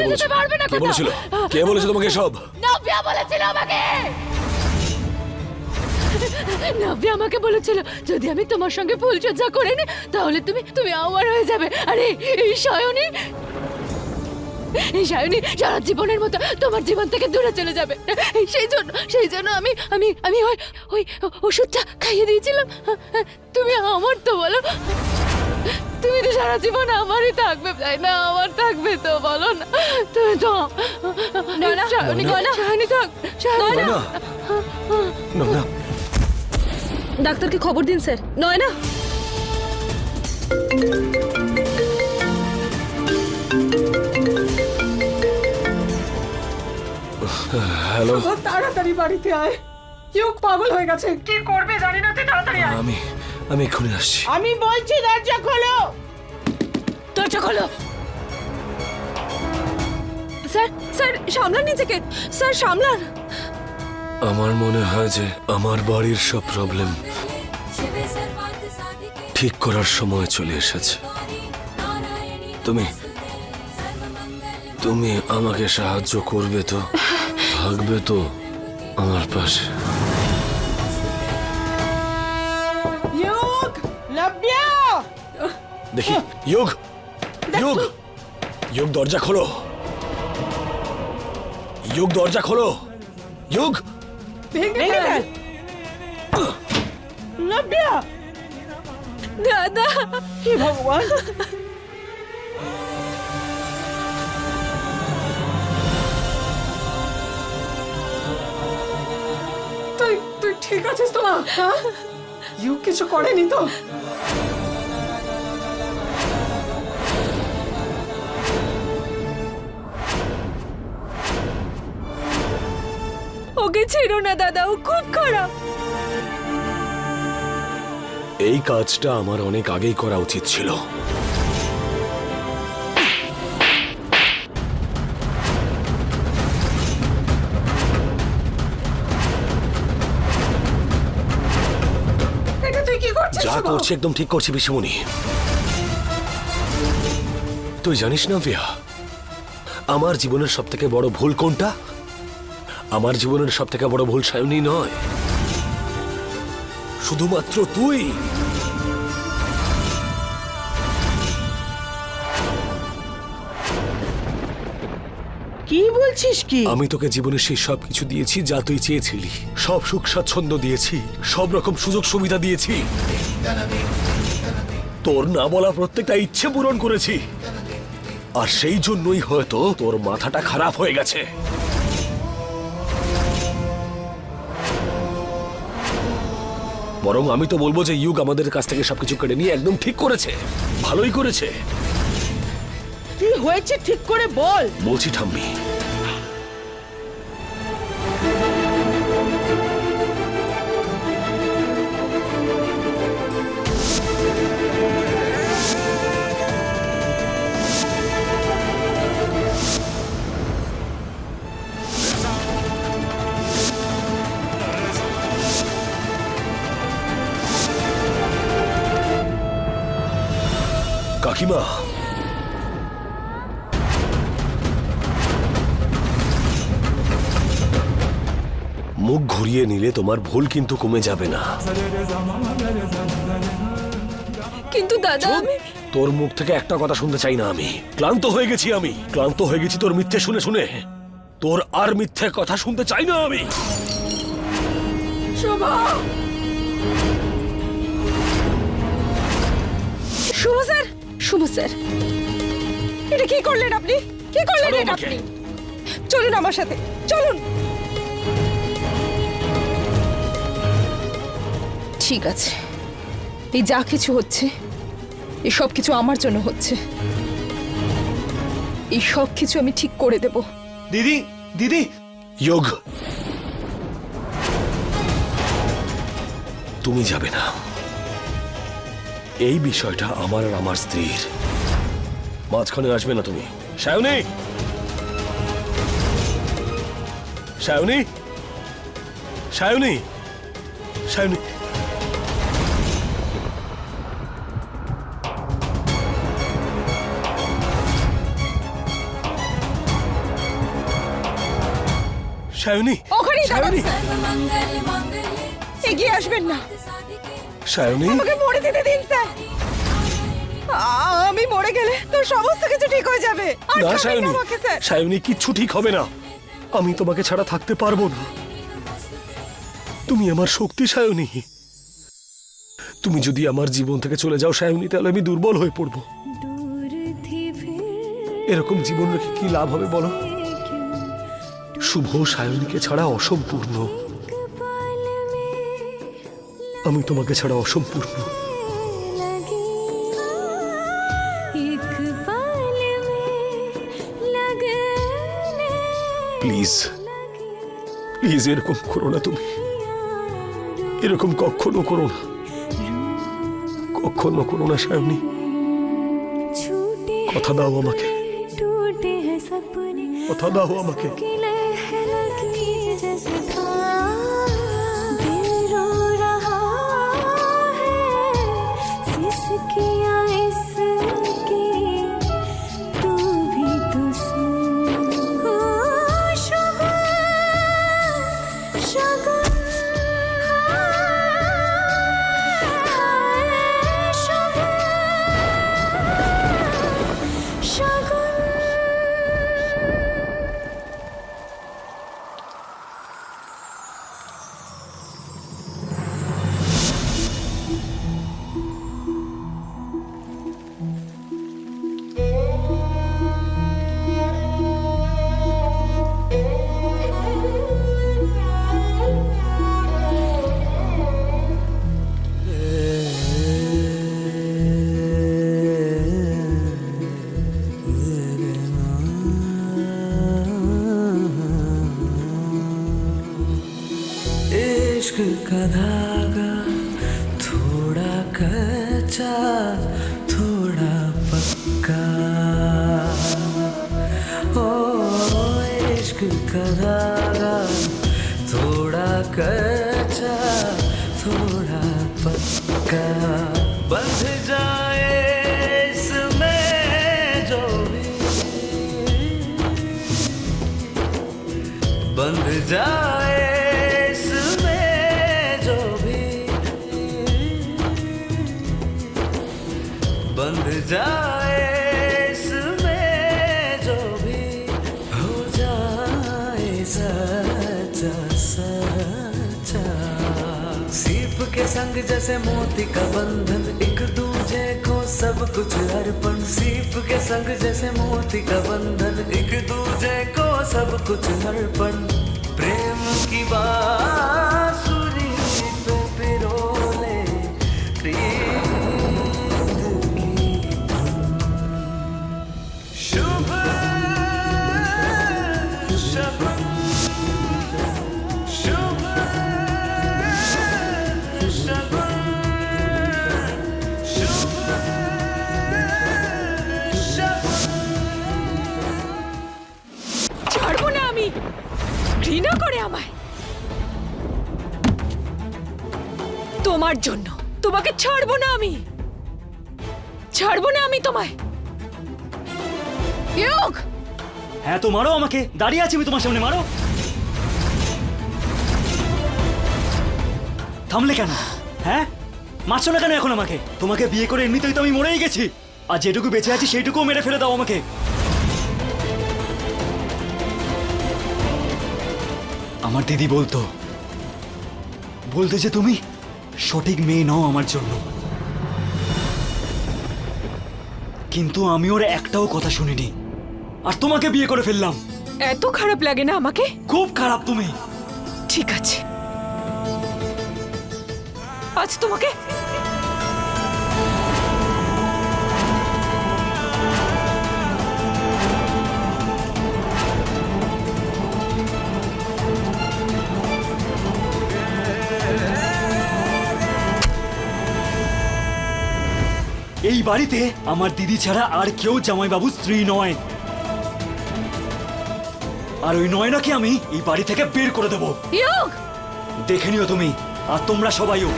ছেড়ে? যেতে পারবে না কে বলেছিল? কে বলেছে তোমাকে সব? নব্যা বলেছিল আমাকে! নব্যা আমাকে বলেছিল যদি আমি তোমার সঙ্গে ফুলসজ্জা করে নি তাহলে তুমি তুমি আমার হয়ে যাবে। আরে এই সায়নী! এই সায়নী সারা জীবনের মতো তোমার জীবন থেকে দূরে চলে যাবে। সেই জন্য সেই জন্য আমি আমি আমি ওই ওই ওষুধটা খাইয়ে দিয়েছিলাম। তুমি আমার তো বলো। তুমি তো সারা জীবন আমারই থাকবে। তাই না আমার থাকবে তো বলো না। তুমি তো থাক না ডাক্তারকে খবর দিন স্যার। নয় না হ্যালো তাড়াতাড়ি বাড়িতে আয়। কেউ পাগল হয়ে গেছে। কি করবে জানি না তুই তাড়াতাড়ি আয়। আমি আমি এক্ষুনি আসছি। আমি বলছি দরজা খোলো। দরজা খোলো। স্যার স্যার সামলান নিজেকে। স্যার সামলান। আমার মনে হয় যে আমার বাড়ির সব প্রবলেম ঠিক করার সময় চলে এসেছে। তুমি তুমি আমাকে সাহায্য করবে তো? থাকবে তো আমার পাশে। ইয়োগ লব্য়া দেখি যোগ যোগ যোগ দরজা খোলো যোগ দরজা খোলো যোগ ভেঙে ফেল লব্য়া দাদা কি ভগবান তুই তুই ঠিক আছিস তো মা হ্যাঁ ইউ কিছু করেনি তো? ওকে ছেড়ো না দাদা ও খুব খারাপ। এই কাজটা আমার অনেক আগেই করা উচিত ছিল। যা করছে একদম ঠিক করছি বিশ্বমণি তুই জানিস না ভিয়া, আমার জীবনের সব থেকে বড় ভুল কোনটা? আমার জীবনের সব থেকে বড় ভুল সায়নী নয়। শুধুমাত্র তুই। কি বলছিস কি? আমি তোকে জীবনে সেই সব কিছু দিয়েছি যা তুই চেয়েছিলি। সব সুখ স্বাচ্ছন্দ্য দিয়েছি, সব রকম সুযোগ সুবিধা দিয়েছি। তোর না বলা প্রত্যেকটা ইচ্ছে পূরণ করেছি। আর সেই জন্যই হয়তো তোর মাথাটা খারাপ হয়ে গেছে। বরং আমি তো বলব যে ইউগ আমাদের কাছ থেকে সবকিছু কেড়ে নিয়ে একদম ঠিক করেছে। ভালোই করেছে। হয়েছে ঠিক করে বল। বলছি ঠাম্মি। কাকিমা মুখ ঘুরিয়ে নিলে তোমার ভুল কিন্তু কমে যাবে না। কিন্তু দাদা আমি তোর মুখ থেকে একটা কথা শুনতে চাই না আমি। ক্লান্ত হয়ে গেছি আমি। ক্লান্ত হয়ে গেছি তোর মিথ্যে শুনে শুনে। তোর আর মিথ্যে কথা শুনতে চাই না আমি। শুভ! Sir Shubho sir. এটা কি করলেন আপনি? কি করলেন এটা। আপনি? চলুন আমার সাথে চলুন। ঠিক আছে। এই যা কিছু হচ্ছে এই সব কিছু আমার জন্য হচ্ছে। এই সব কিছু আমি ঠিক করে দেব। দিদি দিদি। যোগ। তুমি যাবে না। এই বিষয়টা আমার আর আমার স্ত্রীর। মাঝখানে আসবে না তুমি। সায়নী! সায়নী! সায়নী! সায়নী! সায়নী ওখানেই দাঁড়ান। সায়নী। এগিয়ে আসবেন না। সায়নী। আমাকে মরে যেতে দিন স্যার। আ- আমি মরে গেলে তো সমস্ত কিছু ঠিক হয়ে যাবে। না সায়নী। সায়নী কিচ্ছু ঠিক হবে না। আমি তোমাকে ছাড়া থাকতে পারব না। তুমি আমার শক্তি সায়নী। তুমি যদি আমার জীবন থেকে চলে যাও সায়নী তাহলে আমি দুর্বল হয়ে পড়ব। এরকম জীবন রেখে কি লাভ হবে বলো? শুভ সায়নীকে ছাড়া অসম্পূর্ণ। আমি তোমাকে ছাড়া অসম্পূর্ণ। প্লিজ প্লিজ এরকম করো না তুমি। এরকম কখনো করো না। কখনো করো না সায়নী। কথা দাও আমাকে। কথা দাও আমাকে। just recall. थोड़ा पक्का। बंध जाए इसमें जो भी। बंध जाए जैसे मोती का बंधन, एक दूजे को सब कुछ अर्पण। सीप के संग जैसे मोती का बंधन, एक दूजे को सब कुछ अर्पण। তোমার জন্য। তোমাকে ছাড়বো না আমি। ছাড়বো না আমি তোমায়। হ্যাঁ তো মারো আমাকে। দাঁড়িয়ে আছি আমি তোমার সামনে, মারো। থামলে কেন? হ্যাঁ? মারছো না কেন এখন আমাকে? তোমাকে বিয়ে করে এমনিতেই তো আমি মরেই গেছি। আর যেটুকু বেঁচে আছি, সেইটুকুও মেরে ফেলে দাও আমাকে। আমার দিদি বলতো, বলতে যে তুমি সঠিক মেয়ে নও আমার জন্য। কিন্তু আমি ওর একটাও কথা শুনিনি। আর তোমাকে বিয়ে করে ফেললাম। এত খারাপ লাগে না আমাকে? খুব খারাপ তুমি। ঠিক আছে। আজ তোমাকে এই বাড়িতে? আমার দিদি ছাড়া আর কেউ জামাইবাবু স্ত্রী নয়। আর ওই নয়নাকে আমি? এই বাড়ি থেকে বের করে দেব। দেখে নিও তুমি আর তোমরা সবাইও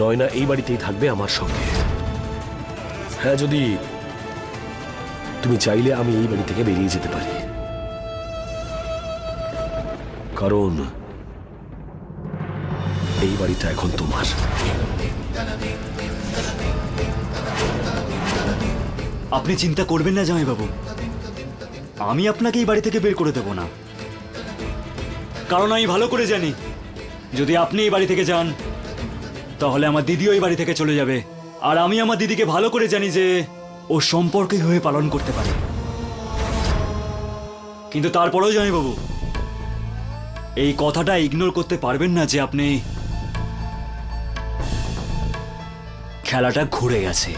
নয়না এই বাড়িতেই থাকবে আমার সঙ্গে। হ্যাঁ যদি তুমি চাইলে আমি এই বাড়ি থেকে বেরিয়ে যেতে পারি। কারণ এই বাড়িটা এখন তোমার। আপনি চিন্তা করবেন না জামাইবাবু। আমি আপনাকে এই বাড়ি থেকে বের করে দেব না। কারণ আমি ভালো করে জানি, যদি আপনি এই বাড়ি থেকে যান, তাহলে আমার দিদিও এই বাড়ি থেকে চলে যাবে। আর আমি আমার দিদিকে ভালো করে জানি যে ও সম্পর্কে হয়ে পালন করতে পারে। কিন্তু তারপরেও বাবু এই কথাটা ইগনোর করতে পারবেন না যে আপনি খেলাটা ঘুরে গেছে।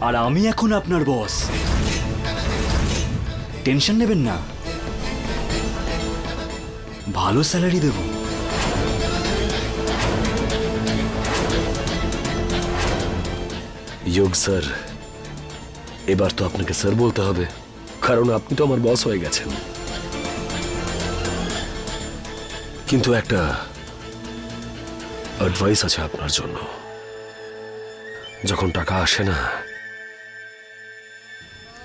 আর আমি এখন আপনার বস টেনশন নেবেন না। ভালো স্যালারি দেব। যোগ স্যার, এবার তো আপনাকে স্যার বলতে হবে, কারণ আপনি তো আমার বস হয়ে গেছেন। কিন্তু একটা অ্যাডভাইস আছে আপনার জন্য। যখন টাকা আসে না,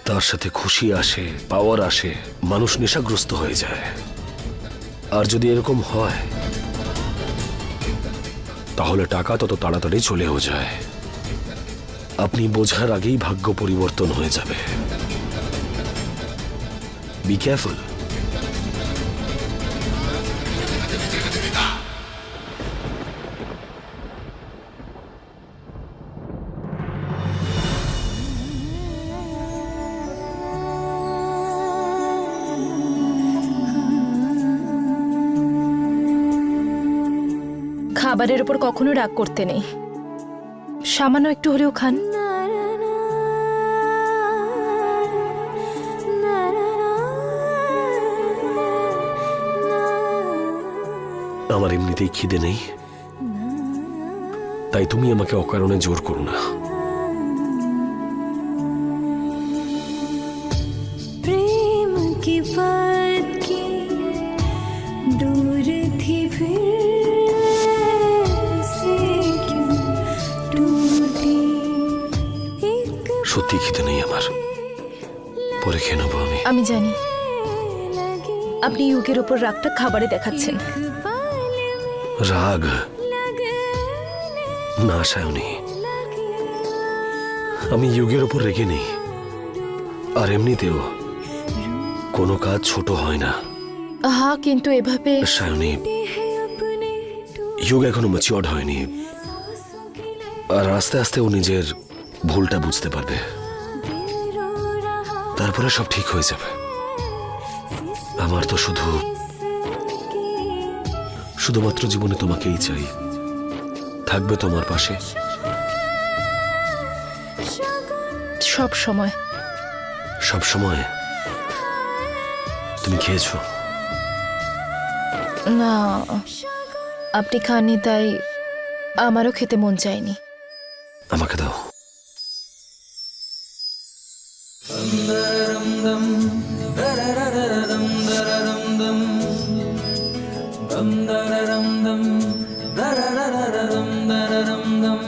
তার সাথে খুশি আসে, পাওয়ার আসে, মানুষ নেশাগ্রস্ত হয়ে যায়। আর যদি এরকম হয়, তাহলে টাকা তত তাড়াতাড়ি চলেও যায়। আপনি বোঝার আগেই ভাগ্য পরিবর্তন হয়ে যাবে। বি কেয়ারফুল খাবারের উপর কখনো রাগ করতে নেই। সামান্য একটু হলেও খান। আমার এমনিতেই খিদে নেই। তাই তুমি আমাকে অকারণে জোর করো না। আমি জানি। আপনি ইউকের ওপর রাগটা খাবারে দেখাচ্ছেন। রাগ? না সায়নি। আমি ইউগের ওপর রেগে নেই। আর এমনিতেও কোনো কাজ ছোট হয় না। হা কিন্তু এভাবে সায়নি ইউগ এখনও ম্যাচিওর্ড হয়নি। আর আস্তে আস্তে ও নিজের ভুলটা বুঝতে পারবে। তারপরে সব ঠিক হয়ে যাবে। আমার তো শুধু শুধুমাত্র জীবনে তোমাকেই চাই। থাকবে তোমার পাশে। সব সময়। সব সময়। তুমি খেয়েছো? না আপনি খাননি তাই আমারও খেতে মন চায়নি। আমাকে দাও। दम दरररररम दररम दम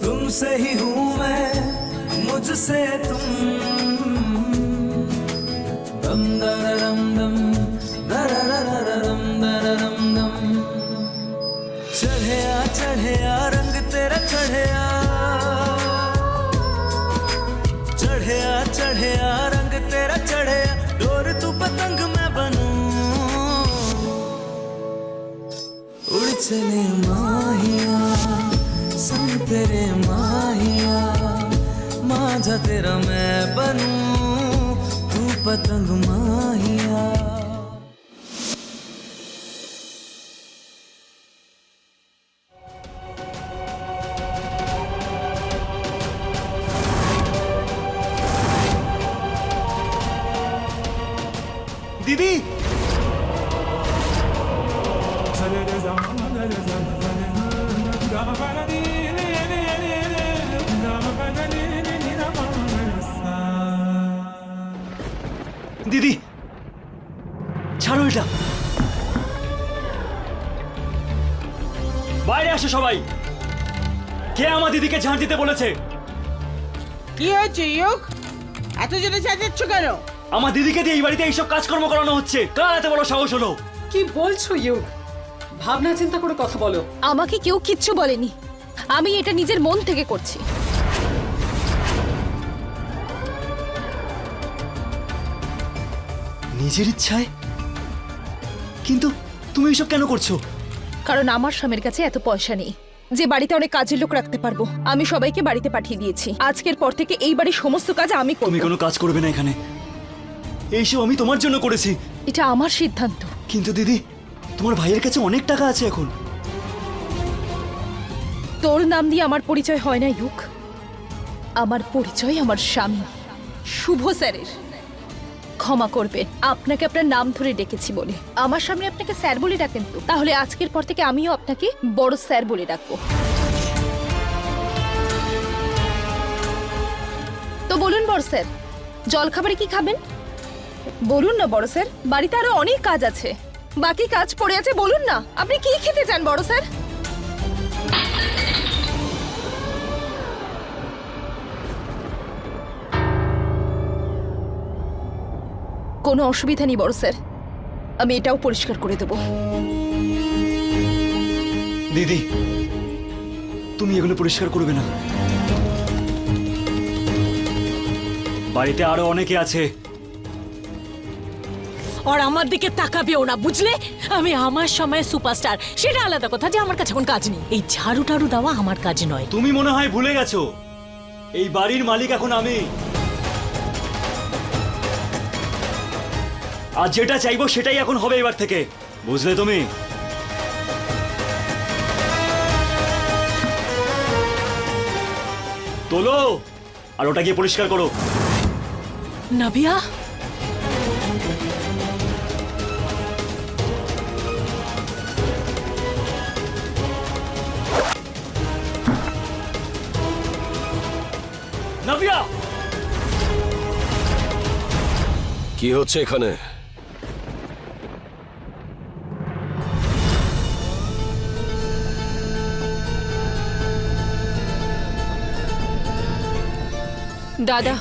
तुमसे ही हूँ मैं, मुझसे तुम। दम दररम दम दररररम दररम दम चढ़या चढ़या, रंग तेरा चढ़या। चढ़या चढ़या, रंग तेरा चढ़या। चले माहिया संग तेरे माहिया। माझा तेरा मैं बनूं तू पतंग माहिया। সবাই। কে আমার দিদিকে ঝাঁট দিতে বলেছে? কি হয়েছে ইয়োগ? এত জোরে চেঁচাচ্ছ কেন? আমার দিদিকে দিয়ে এই বাড়িতে এইসব কাজকর্ম করানো হচ্ছে। কার এত বড় সাহস হলো? কি বলছো ইয়োগ? ভাবনা চিন্তা করে কথা বলো। আমাকে কেউ কিচ্ছু বলেনি। আমি এটা নিজের মন থেকে করছি। নিজের ইচ্ছায়? কিন্তু তুমি এসব কেন করছ? কারণ আমার স্বামীর কাছে এত পয়সা নেই। যে বাড়িতে অনেক কাজের লোক রাখতে পারব আমি সবাইকে বাড়িতে পাঠিয়ে দিয়েছি। আজকের পর থেকে এই বাড়ির সমস্ত কাজ আমি করব। তুমি কোনো কাজ করবে না এখানে। এইসব আমি তোমার জন্য করেছি। এটা আমার সিদ্ধান্ত। কিন্তু দিদি তোমার ভাইয়ের কাছে অনেক টাকা আছে এখন। তোর নাম দিয়ে আমার পরিচয় হয় না ইউক। আমার পরিচয় আমার স্বামী শুভ স্যারের। ক্ষমা করবেন আপনাকে আপনার নাম ধরে ডেকেছি বলে। আমার সামনে আপনাকে স্যার বলে ডাকেন তো। তাহলে আজকের পর থেকে আমিও আপনাকে বড় স্যার বলে ডাকবো। তো বলুন বড় স্যার, জলখাবারে কি খাবেন? বলুন না বড় স্যার, বাড়িতে আরও অনেক কাজ আছে। বাকি কাজ পড়ে আছে, বলুন না। আপনি কি খেতে চান বড় স্যার? কোনো অসুবিধা নেই বড় স্যার। আমি এটাও পরিষ্কার করে দেবো। দিদি তুমি এগুলো পরিষ্কার করবে না। বাড়িতে আরও অনেকে আছে। আর আমার দিকে তাকাবেও না বুঝলে? আমি আমার সময় সুপারস্টার সেটা আলাদা কথা যে আমার কাছে এখন কাজ নেই। এই ঝাড়ু টাড়ু দেওয়া আমার কাজ নয়। তুমি মনে হয় ভুলে গেছো? এই বাড়ির মালিক এখন আমি। আর যেটা চাইব সেটাই এখন হবে এবার থেকে। বুঝলে তুমি? তোলো আর ওটা গিয়ে পরিষ্কার করো। নাবিয়া? কি হচ্ছে এখানে? দাদা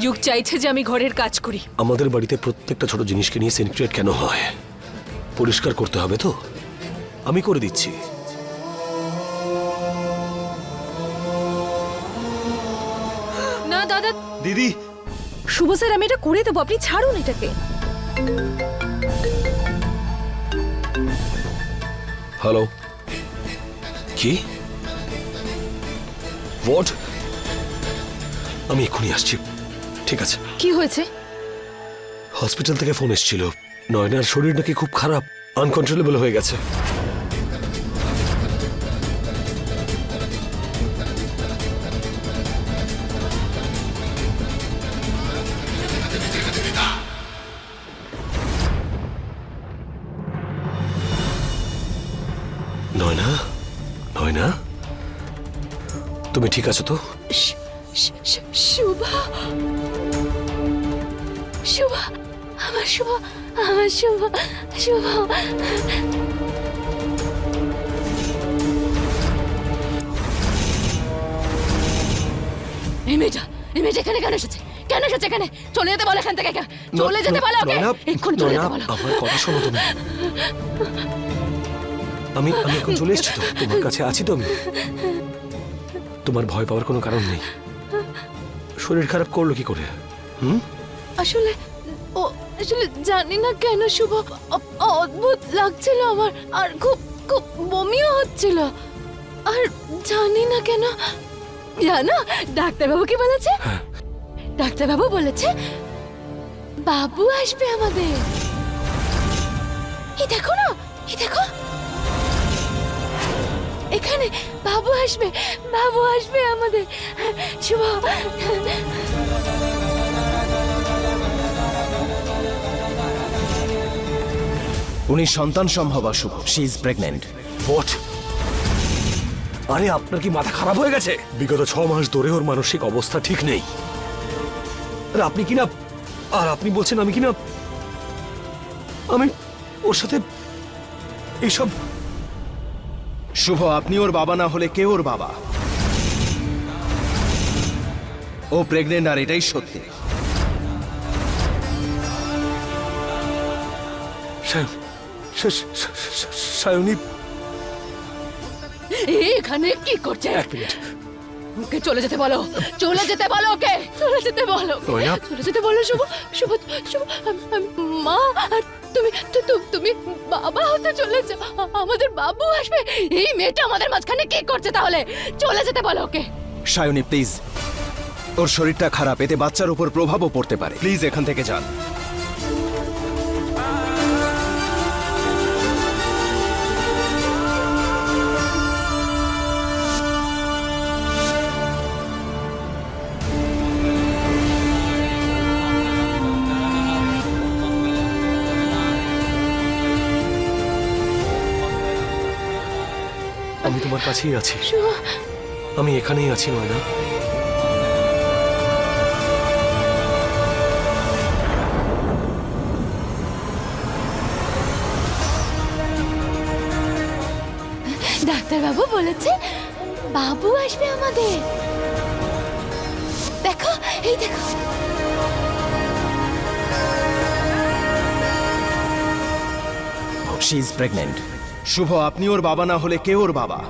যুগ চাইছে যে আমি ঘরের কাজ করি। আমাদের বাড়িতে প্রত্যেকটা ছোট জিনিসকে নিয়ে সিনক্রিয়েট কেন হয়? পরিষ্কার করতে হবে তো? আমি করে দিচ্ছি। না দাদা। দিদি। শুভ স্যার আমি এটা করে দেবো। আপনি ছাড়ুন এটাকে। হ্যালো কি? হোয়াট আমি এক্ষুনি আসছি। ঠিক আছে। কি হয়েছে? হসপিটাল থেকে ফোন এসেছিল। নয়নার শরীর নাকি খুব খারাপ আনকন্ট্রোলেবল হয়ে গেছে। নয়না? নয়না? তুমি ঠিক আছো তো? শুভ শুভ এই মেয়েটা এই মেয়েটা এখানে কেন এসেছে? কেন এসেছে এখানে? চলে যেতে বলো এখান থেকে চলে যেতে বলো ওকে? এক্ষুনি চলে যেতে বলো। আমার কথা শোনো তুমি। আমি আমি এখন চলে এসেছি তো তোমার কাছে আছি তো আমি। তোমার ভয় পাওয়ার কোনো কারণ নেই। শরীর খারাপ করল কি করে হুম? আসলে ও আসলে জানি না কেন শুভ অদ্ভুত লাগছিল আমার আর খুব খুব বমিও হচ্ছিল। আর জানি না কেন জানো ডাক্তারবাবু কি বলেছে? হ্যাঁ। ডাক্তারবাবু বলেছে বাবু আসবে আমাদের। এই দেখো না এই দেখো। এখানে বাবু আসবে বাবু আসবে আমাদের। শুভ উনি সন্তান সম্ভব অশুভ শি ইজ প্রেগনেন্ট হোয়াট আরে আপনার কি মাথা খারাপ হয়ে গেছে? বিগত ছ মাস ধরে ওর মানসিক অবস্থা ঠিক নেই। আর আপনি কিনা আর আপনি বলছেন আমি কিনা আমি ওর সাথে এইসব শুভ আপনি ওর বাবা না হলে কে ওর বাবা? ও প্রেগনেন্ট আর এটাই সত্যি। সায়ন সা- সা- সা- সায়নী। এখানে কি করছে? এক মিনিট। ওকে চলে যেতে বলো। চলে যেতে বলো ওকে। চলে যেতে বলো। চলে যেতে বলো শুভ শুভ শুভ মা আর তুমি তুমি বাবা হতে চলে যাও আমাদের বাবু আসবে। এই মেয়েটা আমাদের মাঝখানে কি করছে তাহলে? চলে যেতে বলো ওকে। সায়নী প্লিজ। ওর শরীরটা খারাপ এতে বাচ্চার উপর প্রভাবও পড়তে পারে। প্লিজ এখান থেকে যান। আমি তোমার কাছেই আছি। আমি এখানেই আছি নয়না ডাক্তারবাবু বলেছে বাবু আসবে আমাদের। দেখো এই দেখো। শি ইজ প্রেগনেন্ট শুভ আপনি ওর বাবা না হলে কে ওর বাবা?